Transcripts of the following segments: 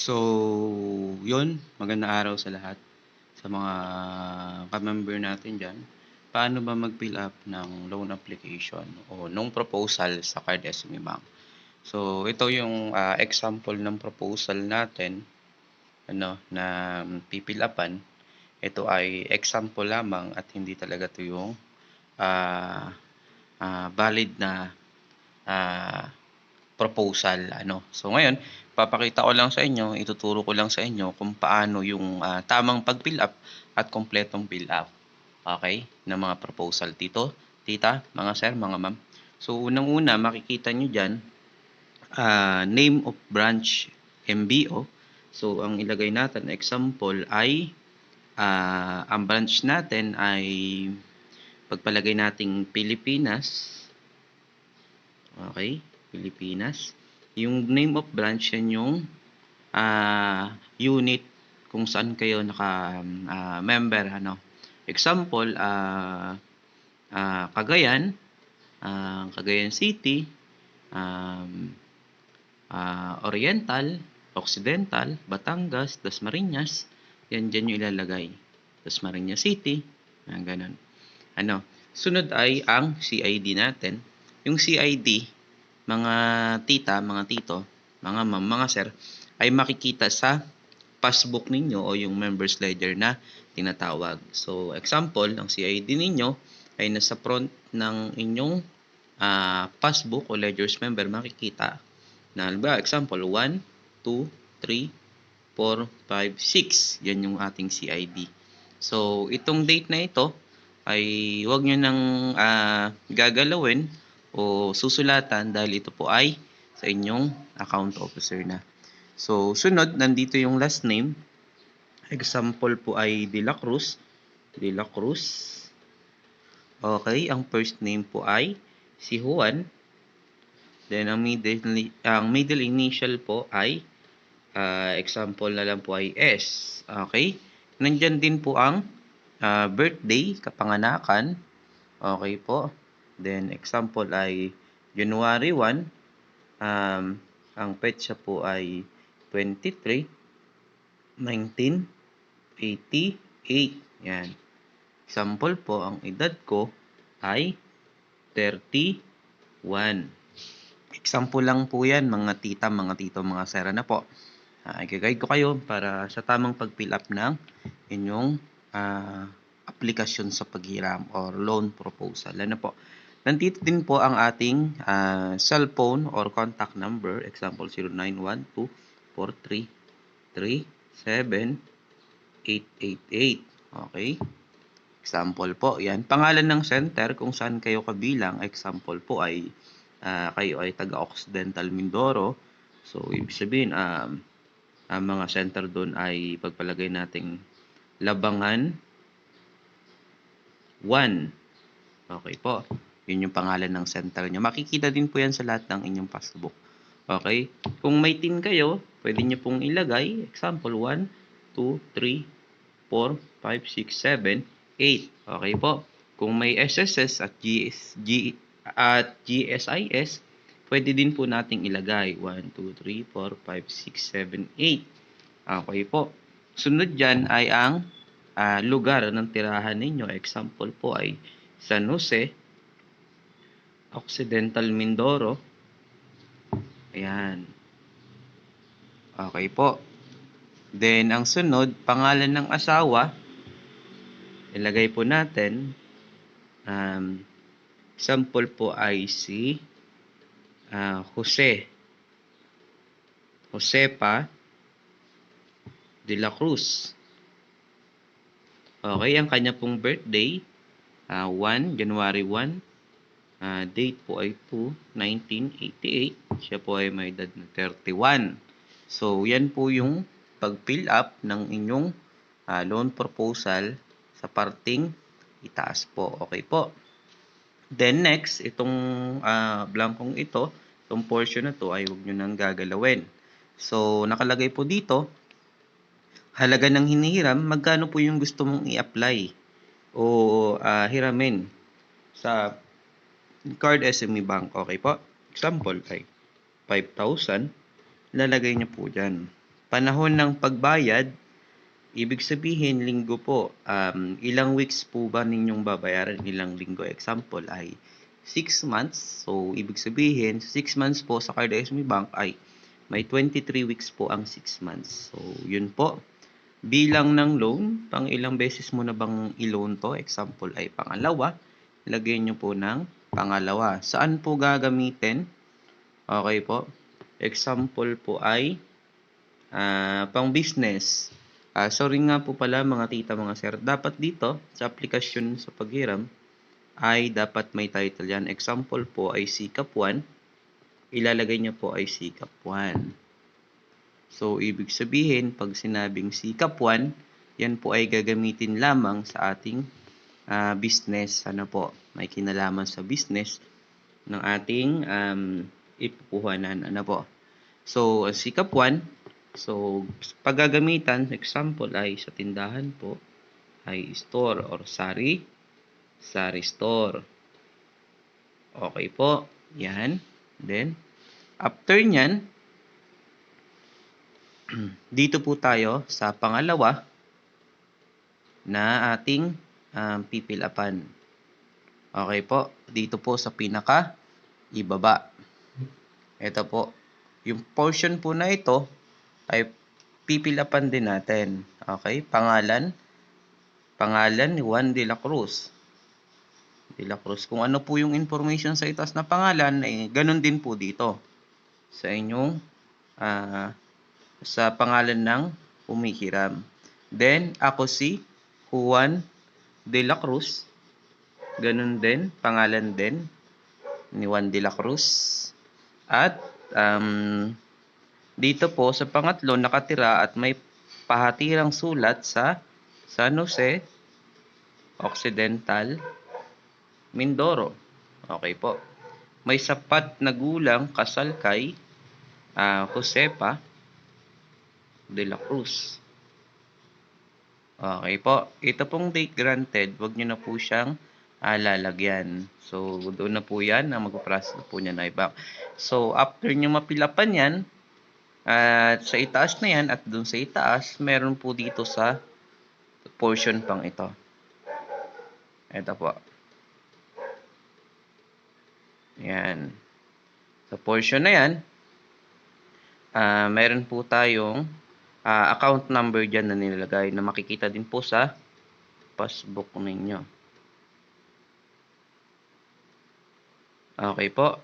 So, yun, magandang araw sa lahat. Sa mga ka-member natin dyan, paano ba mag-fill up ng loan application o nung proposal sa Card SME Bank? So, ito yung ah, example ng proposal natin ano, na pipill upan. Ito ay example lamang at hindi talaga ito yung ah, ah, valid na ah, proposal ano. So ngayon, papakita ko lang sa inyo, ituturo ko lang sa inyo kung paano yung ah, tamang pag-fill up at kompletong fill up. Okay? ng mga proposal dito, tita, mga sir, mga ma'am. So unang-una makikita nyo diyan ah, name of branch MBO. So ang ilagay natin example ay ah, ang branch natin ay pagpalagay nating Pilipinas. Okay? Pilipinas. Yung name of branch yan yung ah, unit kung saan kayo naka ah, member ano. Example ah ah, Cagayan, ah, Cagayan City, um, ah, Oriental, Occidental, Batangas, Dasmariñas, yan dyan yung ilalagay. Dasmariñas City, yan ganun. Ano, sunod ay ang CID natin. Yung CID, mga tita, mga tito, mga ma'am, mga sir, ay makikita sa passbook ninyo o yung members ledger na tinatawag. So, example, ang CID ninyo ay nasa front ng inyong ah, passbook o ledgers member makikita na halimbawa, example, 1, 2, 3, 4, 5, 6. Yan yung ating CID. So, itong date na ito ay huwag nyo nang ah, gagalawin o susulatan dahil ito po ay sa inyong account officer na. So, sunod, nandito yung last name. Example po ay De La Cruz. De La Cruz. Okay, ang first name po ay si Juan. Then, ang middle, ang middle initial po ay ah, example na lang po ay S. Okay? Nandyan din po ang ah, birthday, kapanganakan. Okay po. Then, example ay January 1. Um, ang petsa po ay 23, 1988. Yan. Example po, ang edad ko ay 31. Example lang po yan, mga tita, mga tito, mga sera na po. Uh, i-guide ko kayo para sa tamang pag-fill up ng inyong ah, aplikasyon sa paghiram or loan proposal. Ano po? Nandito din po ang ating ah, cellphone or contact number. Example, 0912-433-7-888. Okay? Example po. Yan. Pangalan ng center kung saan kayo kabilang. Example po ay ah, kayo ay taga-Occidental Mindoro. So, ibig sabihin, um, ang mga center doon ay pagpalagay nating Labangan 1. Okay po. Yun yung pangalan ng center nyo. Makikita din po yan sa lahat ng inyong passbook. Okay? Kung may team kayo, pwede nyo pong ilagay. Example, 1, 2, 3, 4, 5, 6, 7, 8. Okay po. Kung may SSS at GS, G, at GSIS, pwede din po nating ilagay. 1, 2, 3, 4, 5, 6, 7, 8. Okay po. Sunod dyan ay ang ah, lugar ng tirahan ninyo. Example po ay San Jose, Occidental Mindoro. Ayan. Okay po. Then, ang sunod, pangalan ng asawa. Ilagay po natin. Um, example po ay si ah, Jose. Josepa de la Cruz. Okay, ang kanya pong birthday, ah, 1, January 1. Ah, date po ay 2, 1988. Siya po ay may edad na 31. So, yan po yung pag-fill up ng inyong ah, loan proposal sa parting itaas po. Okay po. Then next, itong ah, blankong ito, itong portion na to ay huwag nyo nang gagalawin. So, nakalagay po dito, halaga ng hinihiram, magkano po yung gusto mong i-apply o ah, hiramin sa card SME Bank. Okay po? Example ay 5,000. Lalagay niyo po dyan. panahon ng pagbayad, ibig sabihin linggo po, um, ilang weeks po ba ninyong babayaran? Ilang linggo? Example ay 6 months. So, ibig sabihin, 6 months po sa Card SME Bank ay may 23 weeks po ang 6 months. So, yun po. Bilang ng loan, pang ilang beses mo na bang i-loan to? Example ay pangalawa. Lagay nyo po ng pangalawa. Saan po gagamitin? Okay po. Example po ay ah, pang business. Ah, sorry nga po pala mga tita, mga sir. Dapat dito sa aplikasyon sa paghiram ay dapat may title yan. Example po ay sikap 1. Ilalagay niyo po ay sikap 1. So, ibig sabihin, pag sinabing sikap 1, yan po ay gagamitin lamang sa ating ah, business. Ano po? May kinalaman sa business ng ating um, ipupuhanan. Ano po? So, sikap 1, so, paggagamitan, example ay sa tindahan po, ay store or sari, sari store. Okay po. Yan. Then, after nyan, dito po tayo sa pangalawa na ating um, pipilapan. Okay po. Dito po sa pinaka ibaba. Ito po. Yung portion po na ito ay pipilapan din natin. Okay? Pangalan. Pangalan ni Juan de la Cruz. De la Cruz. Kung ano po yung information sa itaas na pangalan, eh, ganun din po dito. Sa inyong ah, sa pangalan ng umihiram. Then, ako si Juan de la Cruz. Ganun din, pangalan din ni Juan de la Cruz. At um, dito po sa pangatlo nakatira at may pahatirang sulat sa San Jose Occidental Mindoro. Okay po. May sapat na gulang kasal kay ah, Josepa de la Cruz. Okay po. Ito pong date granted, wag nyo na po siyang ah, lalagyan. So, doon na po yan, na mag-process po niya na iba. So, after nyo mapilapan yan, at sa itaas na yan, at doon sa itaas, meron po dito sa portion pang ito. Ito po. Yan. Sa portion na yan, ah meron po tayong ah, account number dyan na nilagay na makikita din po sa passbook ninyo. Okay po.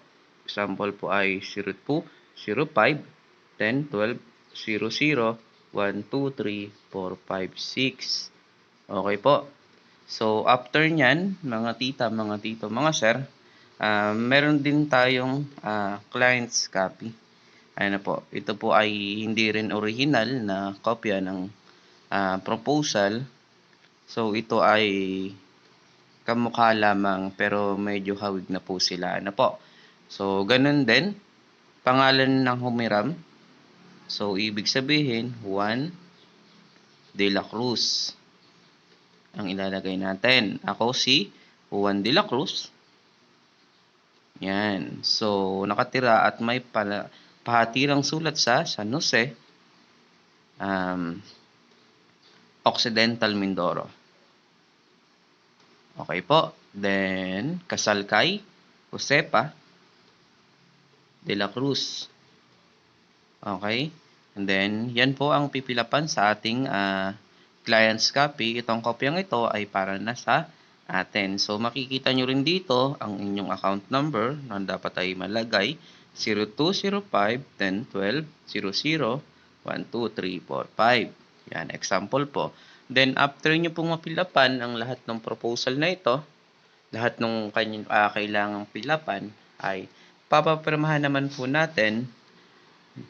Example po ay 02, 05, 10, 12, 00, 1, 2, 3, 4, 5, 6. Okay po. So, after nyan, mga tita, mga tito, mga sir, ah meron din tayong ah, client's copy. Ano po, ito po ay hindi rin original na kopya ng ah, proposal. So, ito ay kamukha lamang pero medyo hawig na po sila. Ano po? So, ganun din. Pangalan ng humiram. So, ibig sabihin, Juan de la Cruz ang ilalagay natin. Ako si Juan de la Cruz. Yan. So, nakatira at may pala, pahatirang sulat sa San Jose, um, Occidental Mindoro. Okay po. Then, kasal kay Josepa de la Cruz. Okay? And then, yan po ang pipilapan sa ating ah, client's copy. Itong kopyang ito ay para na sa atin. So, makikita nyo rin dito ang inyong account number na dapat ay malagay 0205 10 12 00 1 2 3 4 5. Yan, example po. Then, after nyo pong mapilapan ang lahat ng proposal na ito, lahat ng kanyang ah, kailangang pilapan ay papapirmahan naman po natin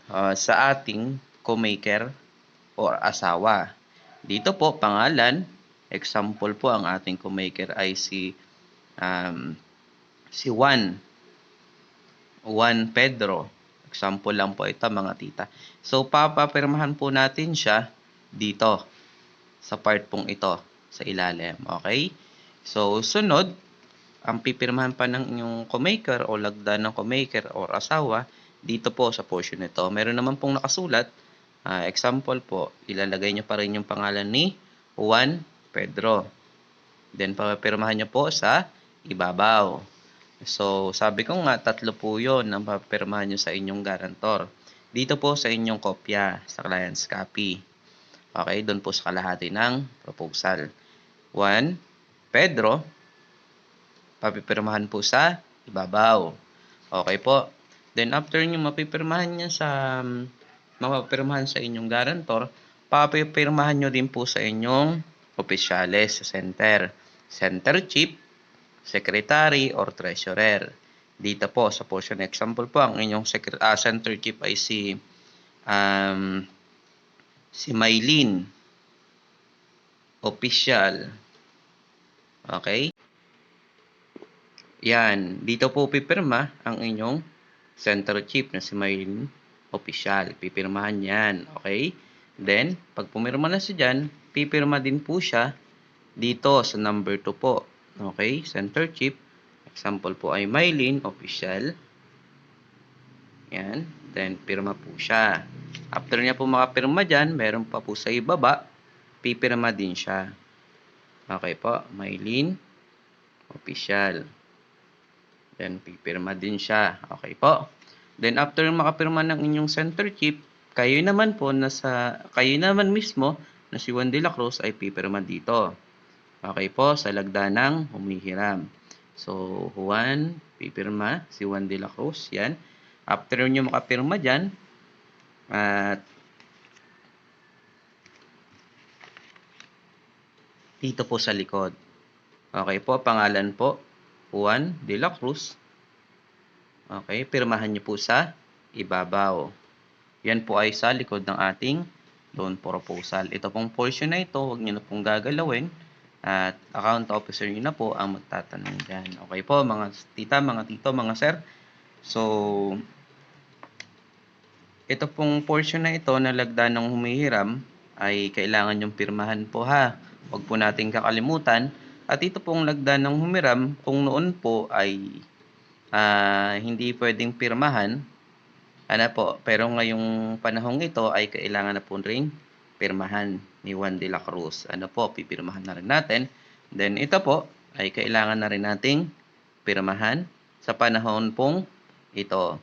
ah, sa ating co-maker or asawa. Dito po, pangalan, example po, ang ating co-maker ay si, um, si Juan. Juan Pedro. Example lang po ito, mga tita. So, papapirmahan po natin siya dito, sa part pong ito, sa ilalim. Okay? So, sunod, ang pipirmahan pa ng inyong co-maker o lagda ng co-maker or asawa, dito po sa portion nito. Meron naman pong nakasulat, Ah, example po, ilalagay nyo pa rin yung pangalan ni Juan Pedro. Then, papapirmahan nyo po sa ibabaw. So, sabi ko nga, tatlo po yun ang papapirmahan nyo sa inyong garantor. Dito po sa inyong kopya, sa client's copy. Okay, doon po sa kalahati ng proposal. Juan Pedro, papipirmahan po sa ibabaw. Okay po. Then, after nyo mapipirmahan niya sa um, mapapirmahan sa inyong garantor, papipirmahan nyo din po sa inyong opisyales sa center. Center chief, secretary, or treasurer. Dito po, sa portion example po, ang inyong secret, ah, center chief ay si um, si Maylin. Official. Okay? Yan. Dito po pipirma ang inyong center chief na si Maylin official. Pipirmahan yan. Okay? Then, pag pumirma na siya dyan, pipirma din po siya dito sa number 2 po. Okay? Center chief. Example po ay Mylene official. Yan. Then, pirma po siya. After niya po makapirma dyan, meron pa po sa ibaba, pipirma din siya. Okay po. Mylene official. Then, pipirma din siya. Okay po. Then after makapirma ng inyong center chief, kayo naman po nasa kayo naman mismo na si Juan de la Cruz ay pipirma dito. Okay po, sa lagda ng humihiram. So, Juan, pipirma, si Juan de la Cruz, yan. After nyo makapirma dyan, at dito po sa likod. Okay po, pangalan po, Juan de la Cruz. Okay, pirmahan niyo po sa ibabaw. Yan po ay sa likod ng ating loan proposal. Ito pong portion na ito, huwag niyo na pong gagalawin. At account officer niyo na po ang magtatanong dyan. Okay po, mga tita, mga tito, mga sir. So, ito pong portion na ito na lagda ng humihiram ay kailangan yung pirmahan po ha. Huwag po nating kakalimutan. At ito pong lagda ng humiram, kung noon po ay ah, hindi pwedeng pirmahan, ano po, pero ngayong panahong ito ay kailangan na po rin pirmahan ni Juan de la Cruz. Ano po, pipirmahan na rin natin. Then ito po ay kailangan na rin nating pirmahan sa panahon pong ito.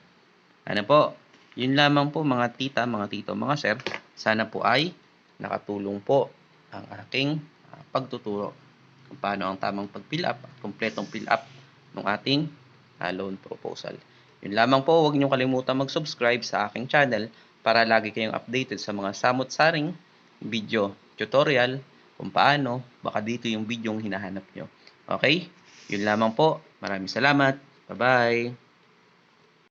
Ano po, yun lamang po mga tita, mga tito, mga sir. Sana po ay nakatulong po ang aking ah, pagtuturo kung paano ang tamang pag-fill up, kompletong fill up ng ating ah, loan proposal. Yun lamang po, huwag niyo kalimutan mag-subscribe sa aking channel para lagi kayong updated sa mga samot-saring video tutorial kung paano, baka dito yung video yung hinahanap nyo. Okay? Yun lamang po. Maraming salamat. Bye-bye.